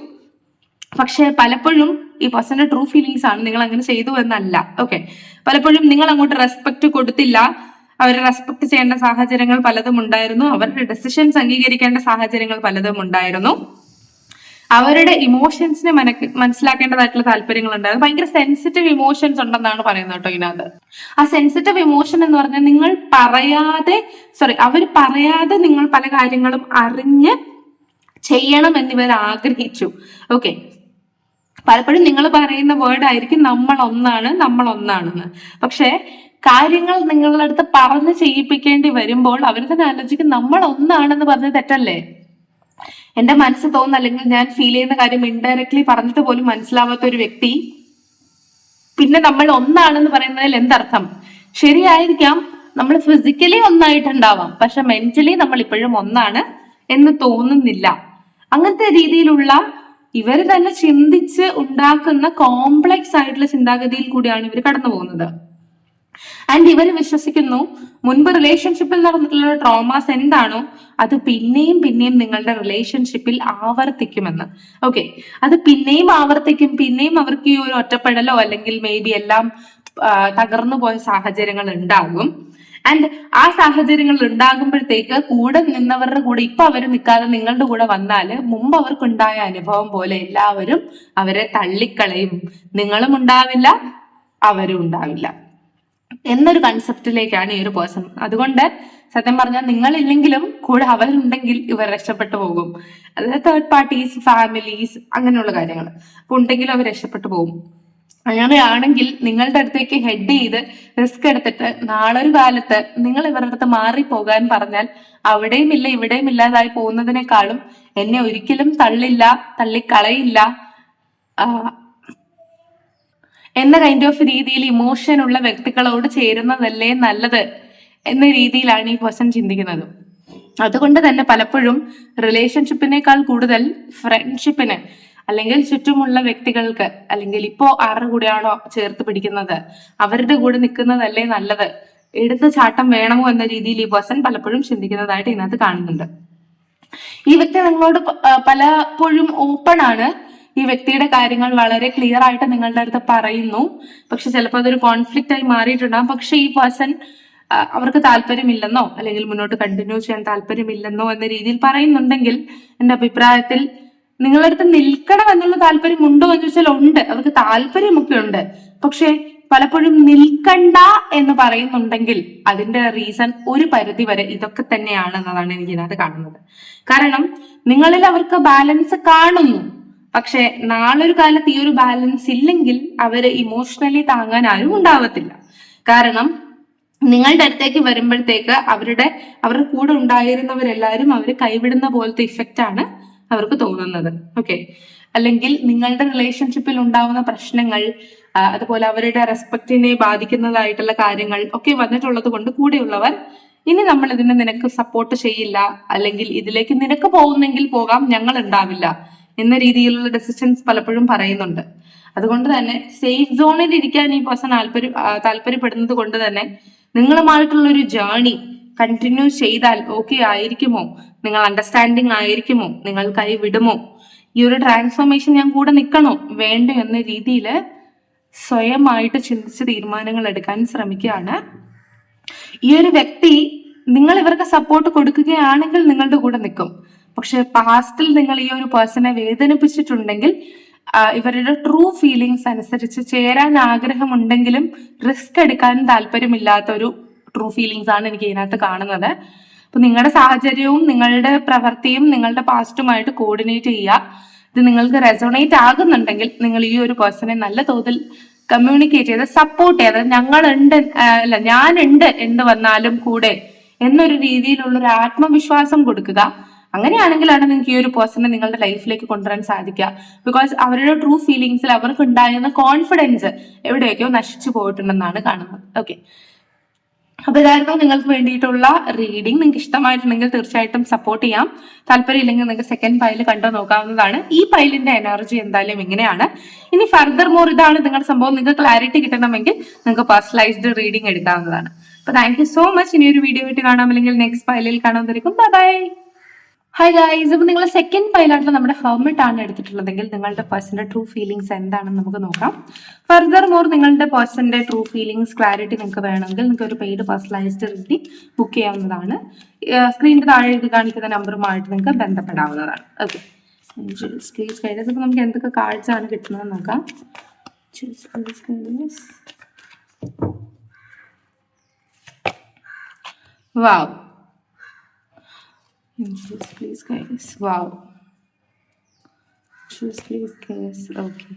S1: പക്ഷെ പലപ്പോഴും ഈ പേഴ്സന്റെ ട്രൂ ഫീലിങ്സ് ആണ് നിങ്ങൾ അങ്ങനെ ചെയ്തു എന്നല്ല. ഓക്കെ പലപ്പോഴും നിങ്ങൾ അങ്ങോട്ട് റെസ്പെക്ട് കൊടുത്തില്ല. അവരെ റെസ്പെക്ട് ചെയ്യേണ്ട സാഹചര്യങ്ങൾ പലതും ഉണ്ടായിരുന്നു. അവരുടെ ഡെസിഷൻസ് അംഗീകരിക്കേണ്ട സാഹചര്യങ്ങൾ പലതും ഉണ്ടായിരുന്നു. അവരുടെ ഇമോഷൻസിനെ മനക്ക് മനസ്സിലാക്കേണ്ടതായിട്ടുള്ള താല്പര്യങ്ങൾ ഉണ്ടായിരുന്നു. ഭയങ്കര സെൻസിറ്റീവ് ഇമോഷൻസ് ഉണ്ടെന്നാണ് പറയുന്നത് കേട്ടോ ഇതിനകത്ത്. ആ സെൻസിറ്റീവ് ഇമോഷൻ എന്ന് പറഞ്ഞാൽ നിങ്ങൾ പറയാതെ സോറി അവർ പറയാതെ നിങ്ങൾ പല കാര്യങ്ങളും അറിഞ്ഞ് ചെയ്യണം എന്നിവർ ആഗ്രഹിച്ചു. ഓക്കെ പലപ്പോഴും നിങ്ങൾ പറയുന്ന വേർഡ് ആയിരിക്കും നമ്മൾ ഒന്നാണ് നമ്മൾ ഒന്നാണെന്ന് പക്ഷെ കാര്യങ്ങൾ നിങ്ങളുടെ അടുത്ത് പറഞ്ഞു ചെയ്യിപ്പിക്കേണ്ടി വരുമ്പോൾ അവർ തന്നെ ആലോചിക്കും നമ്മൾ ഒന്നാണെന്ന് പറഞ്ഞ് തെറ്റല്ലേ? എന്റെ മനസ്സ് തോന്നുന്ന അല്ലെങ്കിൽ ഞാൻ ഫീൽ ചെയ്യുന്ന കാര്യം ഇൻഡയറക്ട്ലി പറഞ്ഞിട്ട് പോലും മനസ്സിലാവാത്ത ഒരു വ്യക്തി പിന്നെ നമ്മൾ ഒന്നാണെന്ന് പറയുന്നതിൽ എന്തർത്ഥം? ശരിയായിരിക്കാം നമ്മൾ ഫിസിക്കലി ഒന്നായിട്ടുണ്ടാവാം പക്ഷെ മെന്റലി നമ്മൾ ഇപ്പോഴും ഒന്നാണ് എന്ന് തോന്നുന്നില്ല. അങ്ങനത്തെ രീതിയിലുള്ള ഇവർ തന്നെ ചിന്തിച്ച് ഉണ്ടാക്കുന്ന കോംപ്ലക്സ് ആയിട്ടുള്ള ചിന്താഗതിയിൽ കൂടിയാണ് ഇവർ കടന്നു പോകുന്നത് ആൻഡ് ഇവർ വിശ്വസിക്കുന്നു മുൻപ് റിലേഷൻഷിപ്പിൽ നടന്നിട്ടുള്ള ട്രോമാസ് എന്താണോ അത് പിന്നെയും പിന്നെയും നിങ്ങളുടെ റിലേഷൻഷിപ്പിൽ ആവർത്തിക്കുമെന്ന്. ഓക്കെ അത് പിന്നെയും ആവർത്തിക്കും പിന്നെയും അവർക്ക് ഈ ഒരു ഒറ്റപ്പെടലോ അല്ലെങ്കിൽ മേ ബി എല്ലാം തകർന്നു പോയ സാഹചര്യങ്ങൾ ഉണ്ടാകും ആൻഡ് ആ സാഹചര്യങ്ങൾ ഉണ്ടാകുമ്പോഴത്തേക്ക് കൂടെ നിന്നവരുടെ കൂടെ ഇപ്പൊ അവർ നിൽക്കാതെ നിങ്ങളുടെ കൂടെ വന്നാൽ മുമ്പ് അവർക്കുണ്ടായ അനുഭവം പോലെ എല്ലാവരും അവരെ തള്ളിക്കളയും. നിങ്ങളും ഉണ്ടാവില്ല അവരും ഉണ്ടാവില്ല. എന്നൊരു കൺസെപ്റ്റിലേക്കാണ് ഈ ഒരു പേഴ്സൺ അതുകൊണ്ട് സത്യം പറഞ്ഞാൽ നിങ്ങളില്ലെങ്കിലും കൂടെ അവരുണ്ടെങ്കിൽ ഇവർ രക്ഷപ്പെട്ടു പോകും. അതായത് തേർഡ് പാർട്ടീസ് ഫാമിലീസ് അങ്ങനെയുള്ള കാര്യങ്ങൾ. അപ്പൊ ഉണ്ടെങ്കിലും അവർ രക്ഷപ്പെട്ടു പോകും. അങ്ങനെയാണെങ്കിൽ നിങ്ങളുടെ അടുത്തേക്ക് ഹെഡ് ചെയ്ത് റിസ്ക് എടുത്തിട്ട് നാളെ ഒരു കാലത്ത് നിങ്ങൾ ഇവരുടെ അടുത്ത് മാറി പോകാൻ പറഞ്ഞാൽ അവിടെയും ഇല്ല ഇവിടെയും ഇല്ലാതായി പോകുന്നതിനേക്കാളും എന്നെ ഒരിക്കലും തള്ളില്ല തള്ളിക്കളയില്ല. എന്ന കൈൻഡ് ഓഫ് രീതിയിൽ ഇമോഷൻ ഉള്ള വ്യക്തികളോട് ചേരുന്നതല്ലേ നല്ലത് എന്ന രീതിയിലാണ് ഈ പേഴ്സൺ ചിന്തിക്കുന്നത്. അതുകൊണ്ട് തന്നെ പലപ്പോഴും റിലേഷൻഷിപ്പിനേക്കാൾ കൂടുതൽ ഫ്രണ്ട്ഷിപ്പിന് അല്ലെങ്കിൽ ചുറ്റുമുള്ള വ്യക്തികൾക്ക് അല്ലെങ്കിൽ ഇപ്പോ ആരുടെ കൂടെയാണോ ചേർത്ത് പിടിക്കുന്നത് അവരുടെ കൂടെ നിൽക്കുന്നതല്ലേ നല്ലത് എടുത്ത ചാട്ടം വേണമോ എന്ന രീതിയിൽ ഈ പേഴ്സൺ പലപ്പോഴും ചിന്തിക്കുന്നതായിട്ട് ഇതിനകത്ത് കാണുന്നുണ്ട്. ഈ വ്യക്തി നിങ്ങളോട് പലപ്പോഴും ഓപ്പൺ ആണ് ഈ വ്യക്തിയുടെ കാര്യങ്ങൾ വളരെ ക്ലിയർ ആയിട്ട് നിങ്ങളുടെ അടുത്ത് പറയുന്നു. പക്ഷെ ചിലപ്പോൾ അതൊരു കോൺഫ്ലിക്റ്റ് ആയി മാറിയിട്ടുണ്ടാകും പക്ഷെ ഈ പേഴ്സൺ അവർക്ക് താല്പര്യമില്ലെന്നോ അല്ലെങ്കിൽ മുന്നോട്ട് കണ്ടിന്യൂ ചെയ്യാൻ താല്പര്യമില്ലെന്നോ എന്ന രീതിയിൽ പറയുന്നുണ്ടെങ്കിൽ എന്റെ അഭിപ്രായത്തിൽ നിങ്ങളുടെ അടുത്ത് നിൽക്കണം എന്നുള്ള താല്പര്യം ഉണ്ടോ എന്ന് ചോദിച്ചാൽ ഉണ്ട്. അവർക്ക് താല്പര്യമൊക്കെ ഉണ്ട്. പക്ഷേ പലപ്പോഴും നിൽക്കണ്ട എന്ന് പറയുന്നുണ്ടെങ്കിൽ അതിന്റെ റീസൺ ഒരു പരിധി വരെ ഇതൊക്കെ തന്നെയാണ് എന്നതാണ് എനിക്ക് ഇതിനകത്ത് കാണുന്നത്. കാരണം നിങ്ങളിൽ അവർക്ക് ബാലൻസ് കാണുന്നു. പക്ഷെ നാളൊരു കാലത്ത് ഈ ഒരു ബാലൻസ് ഇല്ലെങ്കിൽ അവർ ഇമോഷണലി താങ്ങാൻ ആരും ഉണ്ടാവത്തില്ല. കാരണം നിങ്ങളുടെ അടുത്തേക്ക് വരുമ്പോഴത്തേക്ക് അവരുടെ അവരുടെ കൂടെ ഉണ്ടായിരുന്നവരെല്ലാവരും അവർ കൈവിടുന്ന പോലത്തെ ഇഫക്റ്റ് ആണ് അവർക്ക് തോന്നുന്നത്. ഓക്കെ അല്ലെങ്കിൽ നിങ്ങളുടെ റിലേഷൻഷിപ്പിൽ ഉണ്ടാവുന്ന പ്രശ്നങ്ങൾ അതുപോലെ അവരുടെ റെസ്പെക്റ്റിനെ ബാധിക്കുന്നതായിട്ടുള്ള കാര്യങ്ങൾ ഒക്കെ വന്നിട്ടുള്ളത് കൊണ്ട് കൂടെയുള്ളവർ ഇനി നമ്മൾ ഇതിനെ നിനക്ക് സപ്പോർട്ട് ചെയ്യില്ല അല്ലെങ്കിൽ ഇതിലേക്ക് നിനക്ക് പോകുന്നെങ്കിൽ പോകാം ഞങ്ങൾ ഉണ്ടാവില്ല. എന്ന രീതിയിലുള്ള ഡെസിഷൻസ് പലപ്പോഴും പറയുന്നുണ്ട്. അതുകൊണ്ട് തന്നെ സേഫ് സോണിൽ ഇരിക്കാൻ ഈ പേഴ്സൺ താല്പര്യ താല്പര്യപ്പെടുന്നത് കൊണ്ട് തന്നെ നിങ്ങളുമായിട്ടുള്ള ഒരു ജേണി കണ്ടിന്യൂ ചെയ്താൽ ഓക്കെ ആയിരിക്കുമോ? നിങ്ങൾ അണ്ടർസ്റ്റാൻഡിങ് ആയിരിക്കുമോ? നിങ്ങൾ കൈ വിടുമോ ഈ ഒരു ട്രാൻസ്ഫോർമേഷൻ ഞാൻ കൂടെ നിൽക്കണോ? വേണ്ട എന്ന രീതിയിൽ സ്വയമായിട്ട് ചിന്തിച്ച് തീരുമാനങ്ങൾ എടുക്കാൻ ശ്രമിക്കുകയാണ്. ഈ ഒരു വ്യക്തി നിങ്ങൾ ഇവർക്ക് സപ്പോർട്ട് കൊടുക്കുകയാണെങ്കിൽ നിങ്ങളുടെ കൂടെ നിൽക്കും. പക്ഷെ പാസ്റ്റിൽ നിങ്ങൾ ഈ ഒരു പേഴ്സണെ വേദനിപ്പിച്ചിട്ടുണ്ടെങ്കിൽ ഇവരുടെ ട്രൂ ഫീലിങ്സ് അനുസരിച്ച് ചേരാൻ ആഗ്രഹമുണ്ടെങ്കിലും റിസ്ക് എടുക്കാൻ താല്പര്യമില്ലാത്ത ഒരു ട്രൂ ഫീലിങ്സ് ആണ് എനിക്ക് ഇതിനകത്ത് കാണുന്നത്. അപ്പൊ നിങ്ങളുടെ സാഹചര്യവും നിങ്ങളുടെ പ്രവൃത്തിയും നിങ്ങളുടെ പാസ്റ്റുമായിട്ട് കോർഡിനേറ്റ് ചെയ്യുക. ഇത് നിങ്ങൾക്ക് റെസോണേറ്റ് ആകുന്നുണ്ടെങ്കിൽ നിങ്ങൾ ഈ ഒരു പേഴ്സണെ നല്ല തോതിൽ കമ്മ്യൂണിക്കേറ്റ് ചെയ്ത് സപ്പോർട്ട് ചെയ്ത് ഞങ്ങളുണ്ട് അല്ല ഞാനുണ്ട് എന്ത് വന്നാലും കൂടെ എന്നൊരു രീതിയിലുള്ള ഒരു ആത്മവിശ്വാസം കൊടുക്കുക. അങ്ങനെയാണെങ്കിലാണ് നിങ്ങൾക്ക് ഈ ഒരു പേഴ്സണെ നിങ്ങളുടെ ലൈഫിലേക്ക് കൊണ്ടുവരാൻ സാധിക്കുക. ബിക്കോസ് അവരുടെ ട്രൂ ഫീലിങ്സിൽ അവർക്ക് ഉണ്ടായിരുന്ന കോൺഫിഡൻസ് എവിടെയൊക്കെയോ നശിച്ചു പോയിട്ടുണ്ടെന്നാണ് കാണുന്നത്. ഓക്കെ അപ്പൊ ഇതായിരുന്നു നിങ്ങൾക്ക് വേണ്ടിയിട്ടുള്ള റീഡിംഗ് നിങ്ങൾക്ക് ഇഷ്ടമായിട്ടുണ്ടെങ്കിൽ തീർച്ചയായിട്ടും സപ്പോർട്ട് ചെയ്യാം. താല്പര്യം ഇല്ലെങ്കിൽ നിങ്ങൾക്ക് സെക്കൻഡ് ഫയൽ കണ്ടു നോക്കാവുന്നതാണ്. ഈ ഫയലിന്റെ എനർജി എന്തായാലും ഇങ്ങനെയാണ്. ഇനി ഫർദർ മോർ ഇതാണ് നിങ്ങളുടെ സംഭവം. നിങ്ങൾക്ക് ക്ലാരിറ്റി കിട്ടണമെങ്കിൽ നിങ്ങൾക്ക് പേഴ്സണലൈസ്ഡ് റീഡിംഗ് എടുക്കാവുന്നതാണ്. അപ്പൊ താങ്ക് യു സോ മച്ച് ഇനി ഒരു വീഡിയോ ആയിട്ട് കാണാം. അല്ലെങ്കിൽ നെക്സ്റ്റ് ഫയലിൽ കാണാവുന്നതായിരിക്കും ബൈ ബൈ ഹായ് ഗൈസ് ഇപ്പൊ നിങ്ങൾ സെക്കൻഡ് ഫയലായിട്ട് നമ്മുടെ ഹെർമിറ്റ് ആണ് എടുത്തിട്ടുള്ളതെങ്കിൽ നിങ്ങളുടെ പേഴ്സന്റെ ട്രൂ ഫീലിങ്സ് എന്താണെന്ന് നമുക്ക് നോക്കാം. ഫർദർ മോർ നിങ്ങളുടെ പേഴ്സന്റെ ട്രൂ ഫീലിങ്സ് ക്ലാരിറ്റി നിങ്ങൾക്ക് വേണമെങ്കിൽ നിങ്ങൾക്ക് ഒരു പെയ്ഡ് പേഴ്സണലൈസ്ഡ് റീഡിംഗ് ബുക്ക് ചെയ്യാവുന്നതാണ്. സ്ക്രീനിന്റെ താഴെ ഇത് കാണിക്കുന്ന നമ്പറുമായിട്ട് നിങ്ങൾക്ക് ബന്ധപ്പെടാവുന്നതാണ്. ഓക്കെ ഇപ്പൊ നമുക്ക് എന്തൊക്കെ കാർഡ്സ് ആണ് കിട്ടുന്നത് നോക്കാം. Wow. Choose please guys. Wow. Choose please guys. Okay.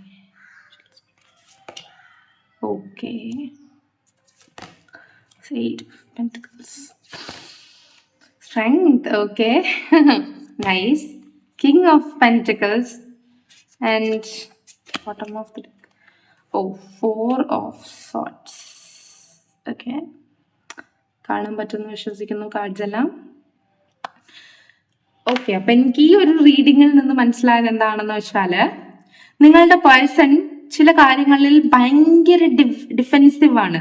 S1: Okay. Eight of Pentacles. Strength, okay. nice. King of Pentacles. And bottom of the deck. Oh, Four of Swords. Okay. കാണാൻ പറ്റുമെന്ന് വിശ്വസിക്കുന്നു cards okay അപ്പൊ എനിക്ക് ഈ ഒരു റീഡിങ്ങിൽ നിന്ന് മനസ്സിലായത് എന്താണെന്ന് വെച്ചാൽ നിങ്ങളുടെ പേഴ്സൺ ചില കാര്യങ്ങളിൽ ഭയങ്കര ഡിഫെൻസീവ് ആണ്.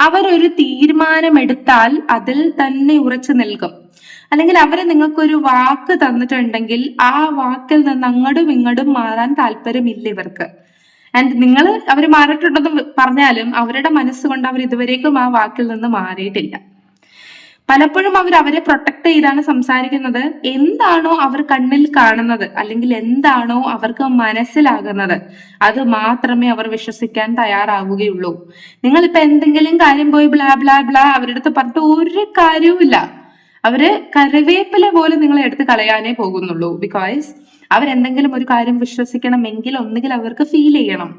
S1: അവർ ഒരു തീരുമാനമെടുത്താൽ അതിൽ തന്നെ ഉറച്ചു നിൽക്കും. അല്ലെങ്കിൽ അവർ നിങ്ങൾക്കൊരു വാക്ക് തന്നിട്ടുണ്ടെങ്കിൽ ആ വാക്കിൽ നിന്ന് അങ്ങടും ഇങ്ങടും മാറാൻ താല്പര്യമില്ല ഇവർക്ക്. ആൻഡ് നിങ്ങൾ അവർ മാറിയിട്ടുണ്ടെന്ന് പറഞ്ഞാലും അവരുടെ മനസ്സുകൊണ്ട് അവർ ഇതുവരേക്കും ആ വാക്കിൽ നിന്ന് മാറിയിട്ടില്ല. പലപ്പോഴും അവർ അവരെ പ്രൊട്ടക്ട് ചെയ്താണ് സംസാരിക്കുന്നത്. എന്താണോ അവർ കണ്ണിൽ കാണുന്നത് അല്ലെങ്കിൽ എന്താണോ അവർക്ക് മനസ്സിലാകുന്നത് അത് മാത്രമേ അവർ വിശ്വസിക്കാൻ തയ്യാറാവുകയുള്ളൂ. നിങ്ങളിപ്പോ എന്തെങ്കിലും കാര്യം പോയി ബ്ലാ ബ്ലാ ബ്ലാ അവരുടെ അടുത്ത് പറഞ്ഞിട്ട് ഒരു കാര്യവുമില്ല. അവർ കറിവേപ്പില പോലെ നിങ്ങളെ എടുത്ത് കളയാനേ പോകുന്നുള്ളൂ. ബിക്കോസ് അവരെന്തെങ്കിലും ഒരു കാര്യം വിശ്വസിക്കണമെങ്കിൽ ഒന്നുകിൽ അവർക്ക് ഫീൽ ചെയ്യണം.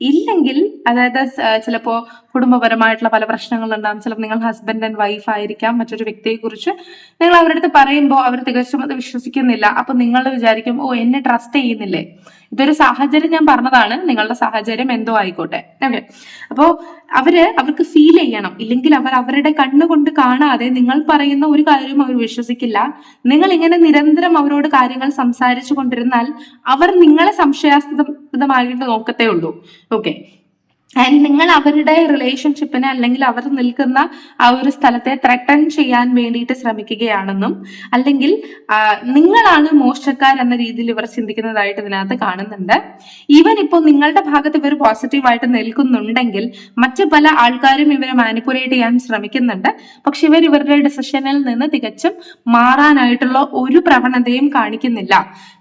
S1: ഇല്ലെങ്കിൽ അതായത് ചിലപ്പോ കുടുംബപരമായിട്ടുള്ള പല പ്രശ്നങ്ങളുണ്ടാകും ചിലപ്പോൾ നിങ്ങൾ ഹസ്ബൻഡ് ആൻഡ് വൈഫ് ആയിരിക്കാം മറ്റൊരു വ്യക്തിയെ കുറിച്ച് നിങ്ങൾ അവരുടെ അടുത്ത് പറയുമ്പോൾ അവർ തികച്ചും അത് വിശ്വസിക്കുന്നില്ല. അപ്പൊ നിങ്ങൾ വിചാരിക്കും ഓ എന്നെ ട്രസ്റ്റ് ചെയ്യുന്നില്ലേ? ഇതൊരു സാഹചര്യം ഞാൻ പറഞ്ഞതാണ്. നിങ്ങളുടെ സാഹചര്യം എന്തോ ആയിക്കോട്ടെ. ഓക്കെ അപ്പോ അവർ അവർക്ക് ഫീൽ ചെയ്യണം. ഇല്ലെങ്കിൽ അവർ അവരുടെ കണ്ണുകൊണ്ട് കാണാതെ നിങ്ങൾ പറയുന്ന ഒരു കാര്യവും അവർ വിശ്വസിക്കില്ല. നിങ്ങൾ ഇങ്ങനെ നിരന്തരം അവരോട് കാര്യങ്ങൾ സംസാരിച്ചു കൊണ്ടിരുന്നാൽ അവർ നിങ്ങളെ സംശയാസ്പദമായിട്ട് നോക്കത്തേ ഉള്ളൂ. ഓക്കെ ആൻഡ് നിങ്ങൾ അവരുടെ റിലേഷൻഷിപ്പിനെ അല്ലെങ്കിൽ അവർ നിൽക്കുന്ന ആ ഒരു സ്ഥലത്തെ ത്രട്ടൺ ചെയ്യാൻ വേണ്ടിയിട്ട് ശ്രമിക്കുകയാണെന്നും അല്ലെങ്കിൽ നിങ്ങളാണ് മോശക്കാർ എന്ന രീതിയിൽ ഇവർ ചിന്തിക്കുന്നതായിട്ട് ഇതിനകത്ത് കാണുന്നുണ്ട്. ഈവൻ ഇപ്പോൾ നിങ്ങളുടെ ഭാഗത്ത് ഇവർ പോസിറ്റീവായിട്ട് നിൽക്കുന്നുണ്ടെങ്കിൽ മറ്റു പല ആൾക്കാരും ഇവരെ മാനിപ്പുലേറ്റ് ചെയ്യാൻ ശ്രമിക്കുന്നുണ്ട്. പക്ഷെ ഇവർ ഇവരുടെ ഡിസിഷനിൽ നിന്ന് തികച്ചും മാറാനായിട്ടുള്ള ഒരു പ്രവണതയും കാണിക്കുന്നില്ല.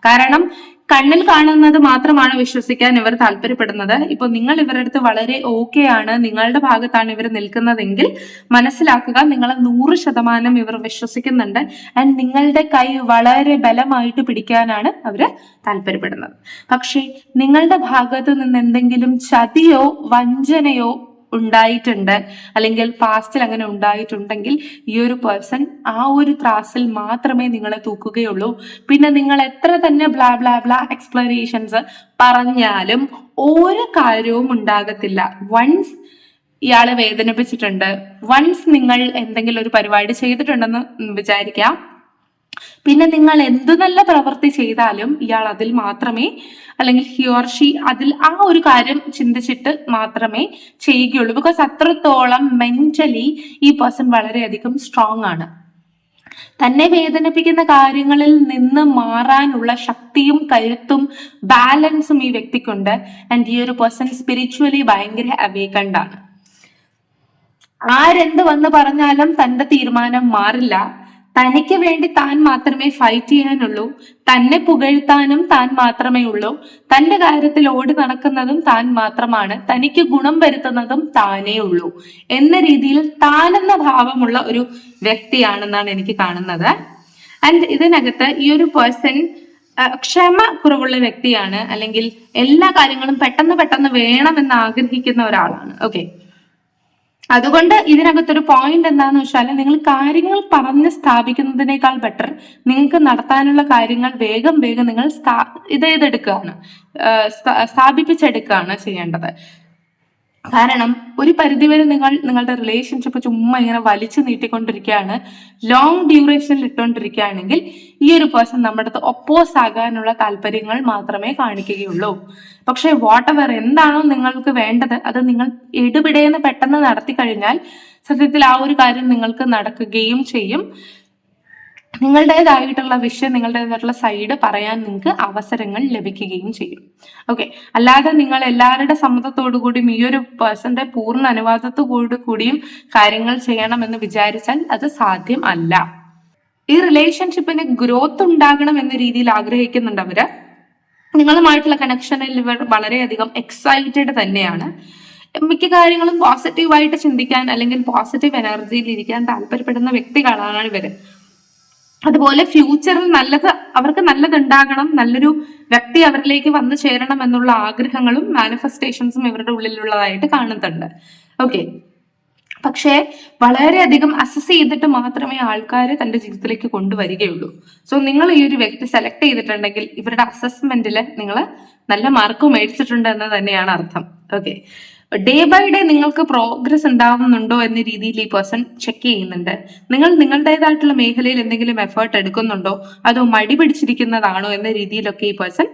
S1: കാരണം കണ്ണിൽ കാണുന്നത് മാത്രമാണ് വിശ്വസിക്കാൻ ഇവർ താല്പര്യപ്പെടുന്നത്. ഇപ്പൊ നിങ്ങൾ ഇവരുടെ അടുത്ത് വളരെ ഓക്കെ ആണ്. നിങ്ങളുടെ ഭാഗത്താണ് ഇവർ നിൽക്കുന്നതെങ്കിൽ മനസ്സിലാക്കുക നിങ്ങളെ നൂറ് ശതമാനം ഇവർ വിശ്വസിക്കുന്നുണ്ട്. ആൻഡ് നിങ്ങളുടെ കൈ വളരെ ബലമായിട്ട് പിടിക്കാനാണ് അവർ താല്പര്യപ്പെടുന്നത്. പക്ഷേ നിങ്ങളുടെ ഭാഗത്ത് നിന്ന് എന്തെങ്കിലും ചതിയോ വഞ്ചനയോ ഉണ്ടായിട്ടുണ്ട്. അല്ലെങ്കിൽ പാസ്റ്റിൽ അങ്ങനെ ഉണ്ടായിട്ടുണ്ടെങ്കിൽ ഈ ഒരു പേഴ്സൺ ആ ഒരു ത്രാസിൽ മാത്രമേ നിങ്ങളെ തൂക്കുകയുള്ളൂ. പിന്നെ നിങ്ങൾ എത്ര തന്നെ ബ്ലാ ബ്ലാ ബ്ലാ എക്സ്പ്ലനേഷൻസ് പറഞ്ഞാലും ഒരു കാര്യവും ഉണ്ടാകത്തില്ല. വൺസ് ഇയാളെ വേദനിപ്പിച്ചിട്ടുണ്ട്. വൺസ് നിങ്ങൾ എന്തെങ്കിലും ഒരു പരിപാടി ചെയ്തിട്ടുണ്ടെന്ന് വിചാരിക്കാം. പിന്നെ നിങ്ങൾ എന്ത് നല്ല പ്രവൃത്തി ചെയ്താലും ഇയാൾ അതിൽ മാത്രമേ അല്ലെങ്കിൽ ഹിയോർഷി അതിൽ ആ ഒരു കാര്യം ചിന്തിച്ചിട്ട് മാത്രമേ ചെയ്യുകയുള്ളൂ. ബിക്കോസ് അത്രത്തോളം മെന്റലി ഈ പേഴ്സൺ വളരെയധികം സ്ട്രോങ് ആണ്. തന്നെ വേദനിപ്പിക്കുന്ന കാര്യങ്ങളിൽ നിന്ന് മാറാനുള്ള ശക്തിയും കരുത്തും ബാലൻസും ഈ വ്യക്തിക്കുണ്ട്. ആൻഡ് ഈ ഒരു പേഴ്സൺ സ്പിരിച്വലി ഭയങ്കര അവേകണ്ടാണ് ആരെന്ത് വന്ന് പറഞ്ഞാലും തന്റെ തീരുമാനം മാറില്ല. തനിക്ക് വേണ്ടി താൻ മാത്രമേ ഫൈറ്റ് ചെയ്യാനുള്ളൂ. തന്നെ പുകഴ്ത്താനും താൻ മാത്രമേ ഉള്ളൂ. തന്റെ കാര്യത്തിൽ ഓടി നടക്കുന്നതും താൻ മാത്രമാണ്. തനിക്ക് ഗുണം വരുത്തുന്നതും താനേ ഉള്ളൂ. എന്ന രീതിയിൽ താനെന്ന ഭാവമുള്ള ഒരു വ്യക്തിയാണെന്നാണ് എനിക്ക് കാണുന്നത്. ആൻഡ് ഇതിനകത്ത് ഈ ഒരു പേഴ്സൺ ക്ഷമ കുറവുള്ള വ്യക്തിയാണ്. അല്ലെങ്കിൽ എല്ലാ കാര്യങ്ങളും പെട്ടെന്ന് പെട്ടെന്ന് വേണമെന്ന് ആഗ്രഹിക്കുന്ന ഒരാളാണ്. ഓക്കെ അതുകൊണ്ട് ഇതിനകത്തൊരു പോയിന്റ് എന്താണെന്ന് വെച്ചാൽ നിങ്ങൾ കാര്യങ്ങൾ പറഞ്ഞ് സ്ഥാപിക്കുന്നതിനേക്കാൾ ബെറ്റർ നിങ്ങൾക്ക് നടത്താനുള്ള കാര്യങ്ങൾ വേഗം വേഗം നിങ്ങൾ ഇത് ചെയ്തെടുക്കുകയാണ്. സ്ഥാപിപ്പിച്ചെടുക്കുകയാണ് ചെയ്യേണ്ടത്. കാരണം ഒരു പരിധിവരെ നിങ്ങൾ നിങ്ങളുടെ റിലേഷൻഷിപ്പ് ചുമ്മാ ഇങ്ങനെ വലിച്ചു നീട്ടിക്കൊണ്ടിരിക്കുകയാണ് ലോങ് ഡ്യൂറേഷനിൽ ഇട്ടുകൊണ്ടിരിക്കുകയാണെങ്കിൽ ഈ ഒരു പേഴ്സൺ നമ്മുടെ അടുത്ത് ഒപ്പോസ് ആകാനുള്ള താല്പര്യങ്ങൾ മാത്രമേ കാണിക്കുകയുള്ളൂ. പക്ഷെ വാട്ട് എവർ എന്താണോ നിങ്ങൾക്ക് വേണ്ടത് അത് നിങ്ങൾ എടുപിടേന്ന് പെട്ടെന്ന് നടത്തി കഴിഞ്ഞാൽ സത്യത്തിൽ ആ ഒരു കാര്യം നിങ്ങൾക്ക് നടക്കുകയും ചെയ്യും. നിങ്ങളുടേതായിട്ടുള്ള വിഷയം നിങ്ങളുടേതായിട്ടുള്ള സൈഡ് പറയാൻ നിങ്ങൾക്ക് അവസരങ്ങൾ ലഭിക്കുകയും ചെയ്യും. ഓക്കെ അല്ലാതെ നിങ്ങൾ എല്ലാവരുടെ സമ്മതത്തോടു കൂടിയും ഈ ഒരു പേഴ്സന്റെ പൂർണ അനുവാദത്തോടു കൂടിയും കാര്യങ്ങൾ ചെയ്യണമെന്ന് വിചാരിച്ചാൽ അത് സാധ്യം അല്ല. ഈ റിലേഷൻഷിപ്പിന് ഗ്രോത്ത് ഉണ്ടാകണം എന്ന രീതിയിൽ ആഗ്രഹിക്കുന്നുണ്ട് അവർ. നിങ്ങളുമായിട്ടുള്ള കണക്ഷനിൽ ഇവർ വളരെയധികം എക്സൈറ്റഡ് തന്നെയാണ്. മിക്ക കാര്യങ്ങളും പോസിറ്റീവായിട്ട് ചിന്തിക്കാൻ അല്ലെങ്കിൽ പോസിറ്റീവ് എനർജിയിൽ ഇരിക്കാൻ താല്പര്യപ്പെടുന്ന വ്യക്തികളാണ് ഇവർ. അതുപോലെ ഫ്യൂച്ചറിൽ നല്ലത് അവർക്ക് നല്ലത് ഉണ്ടാകണം നല്ലൊരു വ്യക്തി അവരിലേക്ക് വന്നു ചേരണം എന്നുള്ള ആഗ്രഹങ്ങളും മാനിഫെസ്റ്റേഷൻസും ഇവരുടെ ഉള്ളിലുള്ളതായിട്ട് കാണുന്നുണ്ട്. ഓക്കെ പക്ഷേ വളരെയധികം അസസ് ചെയ്തിട്ട് മാത്രമേ ആൾക്കാരെ തന്റെ ജീവിതത്തിലേക്ക് കൊണ്ടുവരികയുള്ളൂ. സോ നിങ്ങൾ ഈ ഒരു വ്യക്തി സെലക്ട് ചെയ്തിട്ടുണ്ടെങ്കിൽ ഇവരുടെ അസസ്മെന്റിൽ നിങ്ങൾ നല്ല മാർക്ക് മേടിച്ചിട്ടുണ്ട് എന്ന് തന്നെയാണ് അർത്ഥം. ഓക്കെ ഡേ ബൈ ഡേ നിങ്ങൾക്ക് പ്രോഗ്രസ് ഉണ്ടാവുന്നുണ്ടോ എന്ന രീതിയിൽ ഈ പേഴ്സൺ ചെക്ക് ചെയ്യുന്നുണ്ട്. നിങ്ങൾ നിങ്ങളുടേതായിട്ടുള്ള മേഖലയിൽ എന്തെങ്കിലും എഫേർട്ട് എടുക്കുന്നുണ്ടോ? അതോ മടി പിടിച്ചിരിക്കുന്നതാണോ എന്ന രീതിയിലൊക്കെ ഈ പേഴ്സൺ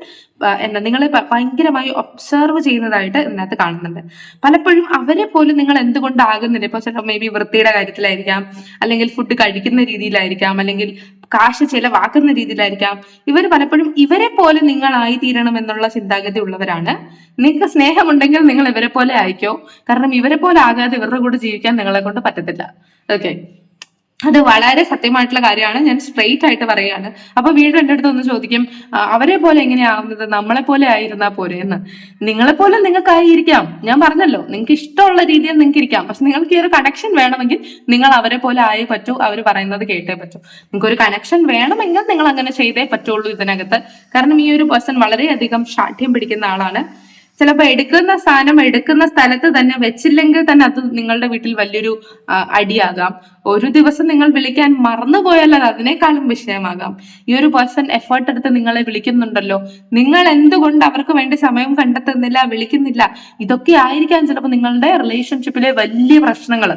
S1: എന്താ നിങ്ങളെ ഭയങ്കരമായി ഒബ്സർവ് ചെയ്യുന്നതായിട്ട് ഇതിനകത്ത് കാണുന്നുണ്ട്. പലപ്പോഴും അവരെ പോലും നിങ്ങൾ എന്തുകൊണ്ടാകുന്നില്ല? ഇപ്പൊ ചിലപ്പോൾ മേ ബി വൃത്തിയുടെ കാര്യത്തിലായിരിക്കാം അല്ലെങ്കിൽ ഫുഡ് കഴിക്കുന്ന രീതിയിലായിരിക്കാം അല്ലെങ്കിൽ കാശ് ചിലവാക്കുന്ന രീതിയിലായിരിക്കാം. ഇവർ പലപ്പോഴും ഇവരെ പോലെ നിങ്ങളായി തീരണം എന്നുള്ള ചിന്താഗതി ഉള്ളവരാണ്. നിങ്ങൾക്ക് സ്നേഹമുണ്ടെങ്കിൽ നിങ്ങൾ ഇവരെ പോലെ ആയിക്കോ. കാരണം ഇവരെ പോലെ ആകാതെ ഇവരുടെ കൂടെ ജീവിക്കാൻ നിങ്ങളെ കൊണ്ട് പറ്റത്തില്ല. ഓക്കെ അത് വളരെ സത്യമായിട്ടുള്ള കാര്യമാണ്. ഞാൻ സ്ട്രെയിറ്റ് ആയിട്ട് പറയുകയാണ് അപ്പൊ വീണ്ടും എന്റെ അടുത്ത് ഒന്ന് ചോദിക്കും അവരെ പോലെ എങ്ങനെയാവുന്നത്? നമ്മളെ പോലെ ആയിരുന്നാ പോരെ എന്ന് നിങ്ങളെ പോലെ നിങ്ങൾക്കായിരിക്കാം. ഞാൻ പറഞ്ഞല്ലോ നിങ്ങൾക്ക് ഇഷ്ടമുള്ള രീതിയിൽ നിങ്ങൾക്ക് ഇരിക്കാം. പക്ഷെ നിങ്ങൾക്ക് ഈ ഒരു കണക്ഷൻ വേണമെങ്കിൽ നിങ്ങൾ അവരെ പോലെ ആയേ പറ്റൂ. അവർ പറയുന്നത് കേട്ടേ പറ്റൂ. നിങ്ങൾക്ക് ഒരു കണക്ഷൻ വേണമെങ്കിൽ നിങ്ങൾ അങ്ങനെ ചെയ്തേ പറ്റുള്ളൂ ഇതിനകത്ത്. കാരണം ഈ ഒരു പേഴ്സൺ വളരെയധികം ശാഠ്യം പിടിക്കുന്ന ആളാണ്. ചിലപ്പോൾ എടുക്കുന്ന സാധനം എടുക്കുന്ന സ്ഥലത്ത് തന്നെ വെച്ചില്ലെങ്കിൽ തന്നെ അത് നിങ്ങളുടെ വീട്ടിൽ വലിയൊരു അടിയാകാം. ഒരു ദിവസം നിങ്ങൾ വിളിക്കാൻ മറന്നുപോയാൽ അത് അതിനേക്കാളും വിഷയമാകാം. ഈ ഒരു പേഴ്സൺ എഫേർട്ട് എടുത്ത് നിങ്ങളെ വിളിക്കുന്നുണ്ടല്ലോ. നിങ്ങൾ എന്തുകൊണ്ട് അവർക്ക് വേണ്ടി സമയം കണ്ടെത്തുന്നില്ല വിളിക്കുന്നില്ല? ഇതൊക്കെ ആയിരിക്കാം ചിലപ്പോൾ നിങ്ങളുടെ റിലേഷൻഷിപ്പിലെ വലിയ പ്രശ്നങ്ങൾ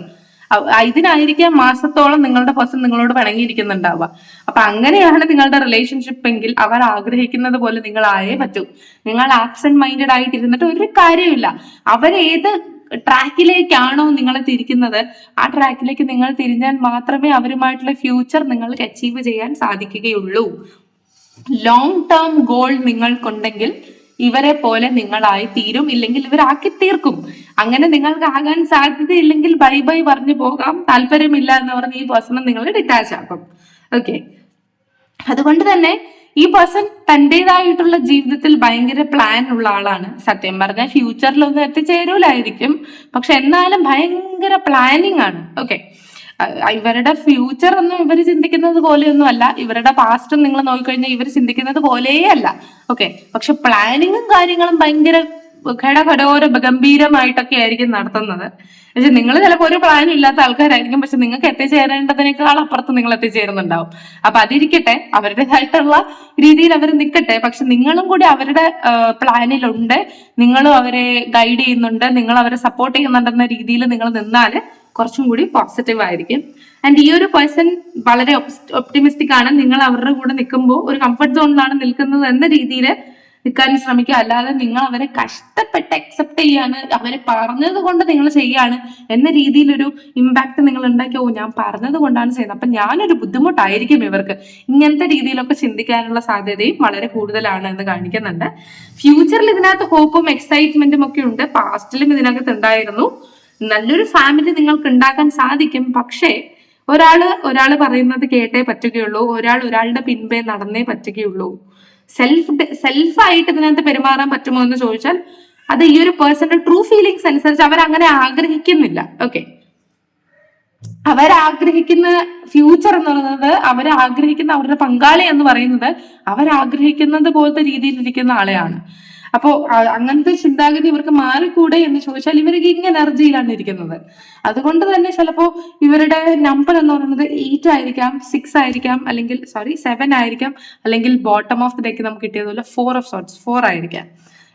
S1: ഇതിനായിരിക്കാം മാസത്തോളം നിങ്ങളുടെ പേഴ്സൺ നിങ്ങളോട് പിണങ്ങിയിരിക്കുന്നുണ്ടാവുക. അപ്പൊ അങ്ങനെയാണ് നിങ്ങളുടെ റിലേഷൻഷിപ്പ് എങ്കിൽ അവർ ആഗ്രഹിക്കുന്നത് പോലെ നിങ്ങൾ ആയേ പറ്റൂ. നിങ്ങൾ ആബ്സെന്റ് മൈൻഡഡ് ആയിട്ട് ഇരുന്നിട്ട് ഒരു കാര്യമില്ല അവരേത് ട്രാക്കിലേക്കാണോ നിങ്ങൾ തിരിക്കുന്നത് ആ ട്രാക്കിലേക്ക് നിങ്ങൾ തിരിഞ്ഞാൽ മാത്രമേ അവരുമായിട്ടുള്ള ഫ്യൂച്ചർ നിങ്ങൾക്ക് അച്ചീവ് ചെയ്യാൻ സാധിക്കുകയുള്ളൂ. ലോങ് ടേം ഗോൾ നിങ്ങൾക്കുണ്ടെങ്കിൽ ഇവരെ പോലെ നിങ്ങളായി തീരും ഇല്ലെങ്കിൽ ഇവരാക്കി തീർക്കും. അങ്ങനെ നിങ്ങൾക്ക് ആകാൻ സാധ്യതയില്ലെങ്കിൽ ബൈ ബൈ പറഞ്ഞു പോകാം. താല്പര്യമില്ല എന്ന് പറഞ്ഞ് ഈ പേഴ്സണെ നിങ്ങൾ ഡിറ്റാച്ച് ആക്കും. ഓക്കെ അതുകൊണ്ട് തന്നെ ഈ പേഴ്സൺ തന്റെതായിട്ടുള്ള ജീവിതത്തിൽ ഭയങ്കര പ്ലാൻ ഉള്ള ആളാണ്. സത്യം പറഞ്ഞാൽ ഫ്യൂച്ചറിലൊന്നും എത്തിച്ചേരൂലായിരിക്കും. പക്ഷെ എന്നാലും ഭയങ്കര പ്ലാനിങ് ആണ്. ഓക്കെ ഇവരുടെ ഫ്യൂച്ചർ ഒന്നും ഇവർ ചിന്തിക്കുന്നത് പോലെയൊന്നും അല്ല ഇവരുടെ പാസ്റ്റും നിങ്ങൾ നോക്കിക്കഴിഞ്ഞാൽ ഇവർ ചിന്തിക്കുന്നത് പോലെയേ അല്ല. ഓക്കെ പക്ഷെ പ്ലാനിങ്ങും കാര്യങ്ങളും ഭയങ്കര ഘടഘടോര ഗംഭീരമായിട്ടൊക്കെ ആയിരിക്കും നടത്തുന്നത്. പക്ഷെ നിങ്ങൾ ചിലപ്പോൾ ഒരു പ്ലാനും ഇല്ലാത്ത ആൾക്കാരായിരിക്കും. പക്ഷെ നിങ്ങൾക്ക് എത്തിച്ചേരേണ്ടതിനേക്കാൾ അപ്പുറത്ത് നിങ്ങൾ എത്തിച്ചേരുന്നുണ്ടാവും. അപ്പൊ അതിരിക്കട്ടെ അവരുടേതായിട്ടുള്ള രീതിയിൽ അവർ നിൽക്കട്ടെ പക്ഷെ നിങ്ങളും കൂടി അവരുടെ പ്ലാനിലുണ്ട് നിങ്ങളും അവരെ ഗൈഡ് ചെയ്യുന്നുണ്ട്. നിങ്ങൾ അവരെ സപ്പോർട്ട് ചെയ്യുന്നുണ്ടെന്ന രീതിയിൽ നിങ്ങൾ നിന്നാൽ കുറച്ചും കൂടി പോസിറ്റീവ് ആയിരിക്കും. ആൻഡ് ഈ ഒരു പേഴ്സൺ വളരെ ഒപ്റ്റിമിസ്റ്റിക് ആണ്. നിങ്ങൾ അവരുടെ കൂടെ നിൽക്കുമ്പോൾ ഒരു കംഫർട്ട് സോണിലാണ് നിൽക്കുന്നത് എന്ന രീതിയിൽ നിൽക്കാൻ ശ്രമിക്കുക. അല്ലാതെ നിങ്ങൾ അവരെ കഷ്ടപ്പെട്ട് അക്സെപ്റ്റ് ചെയ്യാണ്. അവരെ പറഞ്ഞത് കൊണ്ട് നിങ്ങൾ ചെയ്യാണ് എന്ന രീതിയിലൊരു ഇമ്പാക്ട് നിങ്ങൾ ഉണ്ടാക്കി ഓ ഞാൻ പറഞ്ഞത് കൊണ്ടാണ് ചെയ്യുന്നത്. അപ്പൊ ഞാനൊരു ബുദ്ധിമുട്ടായിരിക്കും ഇവർക്ക്. ഇങ്ങനത്തെ രീതിയിലൊക്കെ ചിന്തിക്കാനുള്ള സാധ്യതയും വളരെ കൂടുതലാണ് എന്ന് കാണിക്കുന്നുണ്ട്. ഫ്യൂച്ചറിൽ ഇതിനകത്ത് ഹോപ്പും എക്സൈറ്റ്മെന്റും ഒക്കെ ഉണ്ട്. പാസ്റ്റിലും ഇതിനകത്ത് ഉണ്ടായിരുന്നു. നല്ലൊരു ഫാമിലി നിങ്ങൾക്ക് ഉണ്ടാക്കാൻ സാധിക്കും. പക്ഷേ ഒരാൾ ഒരാൾ പറയുന്നത് കേട്ടേ പറ്റുകയുള്ളൂ. ഒരാൾ ഒരാളുടെ പിൻപേ നടന്നേ പറ്റുകയുള്ളൂ. സെൽഫ് സെൽഫായിട്ട് ഇതിനകത്ത് പെരുമാറാൻ പറ്റുമോ എന്ന് ചോദിച്ചാൽ അത് ഈ ഒരു പേഴ്സന്റെ ട്രൂ ഫീലിങ്സ് അനുസരിച്ച് അവർ അങ്ങനെ ആഗ്രഹിക്കുന്നില്ല. ഓക്കെ അവരാഗ്രഹിക്കുന്ന ഫ്യൂച്ചർ എന്ന് പറയുന്നത് അവർ ആഗ്രഹിക്കുന്ന അവരുടെ പങ്കാളി എന്ന് പറയുന്നത് അവരാഗ്രഹിക്കുന്നത് പോലത്തെ രീതിയിൽ ഇരിക്കുന്ന ആളെയാണ്. അപ്പോ അങ്ങനത്തെ ചിന്താഗതി ഇവർക്ക് മാറിക്കൂടെ എന്ന് ചോദിച്ചാൽ ഇവർക്ക് ഇങ്ങനെ എനർജിയിലാണ് ഇരിക്കുന്നത്. അതുകൊണ്ട് തന്നെ ചിലപ്പോ ഇവരുടെ നമ്പർ എന്ന് പറയുന്നത് എയ്റ്റ് ആയിരിക്കാം സിക്സ് ആയിരിക്കാം അല്ലെങ്കിൽ സോറി സെവൻ ആയിരിക്കാം അല്ലെങ്കിൽ ബോട്ടം ഓഫ് ദ ഡേക്ക് നമുക്ക് കിട്ടിയതുപോലെ ഫോർ ഓഫ് സോട്ട്സ് ഫോർ ആയിരിക്കാം.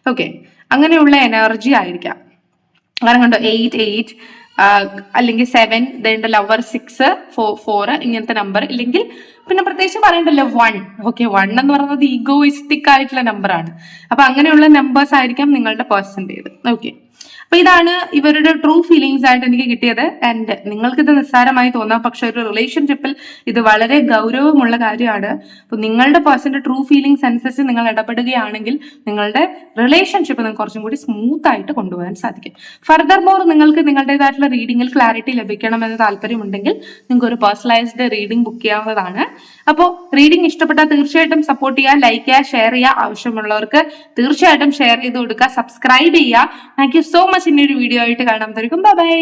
S1: ഓക്കെ അങ്ങനെയുള്ള എനർജി ആയിരിക്കാം. കാരണം കണ്ടോ എയ്റ്റ് എയ്റ്റ് അല്ലെങ്കിൽ സെവൻ ദണ്ട് ലവർ സിക്സ് ഫോർ ഫോർ ഇങ്ങനത്തെ നമ്പർ ഇല്ലെങ്കിൽ പിന്നെ പ്രത്യേകിച്ച് പറയണ്ടല്ലോ വൺ ഓക്കെ വൺ എന്ന് പറയുന്നത് ഈഗോയിസ്റ്റിക് ആയിട്ടുള്ള നമ്പറാണ് അപ്പൊ അങ്ങനെയുള്ള നമ്പേഴ്സ് ആയിരിക്കാം നിങ്ങളുടെ പേഴ്സന്റേത് ഓക്കെ അപ്പൊ ഇതാണ് ഇവരുടെ ട്രൂ ഫീലിങ്സ് ആയിട്ട് എനിക്ക് കിട്ടിയത്. ആൻഡ് നിങ്ങൾക്ക് ഇത് നിസ്സാരമായി തോന്നാം. പക്ഷെ ഒരു റിലേഷൻഷിപ്പിൽ ഇത് വളരെ ഗൗരവമുള്ള കാര്യമാണ്. അപ്പൊ നിങ്ങളുടെ പേഴ്സന്റെ ട്രൂ ഫീലിങ്സ് അനുസരിച്ച് നിങ്ങൾ ഇടപെടുകയാണെങ്കിൽ നിങ്ങളുടെ റിലേഷൻഷിപ്പ് നിങ്ങൾക്ക് കുറച്ചും കൂടി സ്മൂത്ത് ആയിട്ട് കൊണ്ടുപോകാൻ സാധിക്കും. ഫർദർ മോർ നിങ്ങൾക്ക് നിങ്ങളുടേതായിട്ടുള്ള റീഡിംഗിൽ ക്ലാരിറ്റി ലഭിക്കണമെന്ന് താല്പര്യമുണ്ടെങ്കിൽ നിങ്ങൾക്ക് ഒരു പേഴ്സണലൈസ്ഡ് റീഡിംഗ് ബുക്ക് ചെയ്യാവുന്നതാണ്. അപ്പോൾ റീഡിംഗ് ഇഷ്ടപ്പെട്ടാൽ തീർച്ചയായിട്ടും സപ്പോർട്ട് ചെയ്യുക ലൈക്ക് ചെയ്യുക ഷെയർ ചെയ്യുക. ആവശ്യമുള്ളവർക്ക് തീർച്ചയായിട്ടും ഷെയർ ചെയ്ത് കൊടുക്കുക സബ്സ്ക്രൈബ് ചെയ്യുക. താങ്ക് യു സോ മച്ച് ഇന്നൊരു വീഡിയോ ആയിട്ട് കാണാൻ തരും ബൈ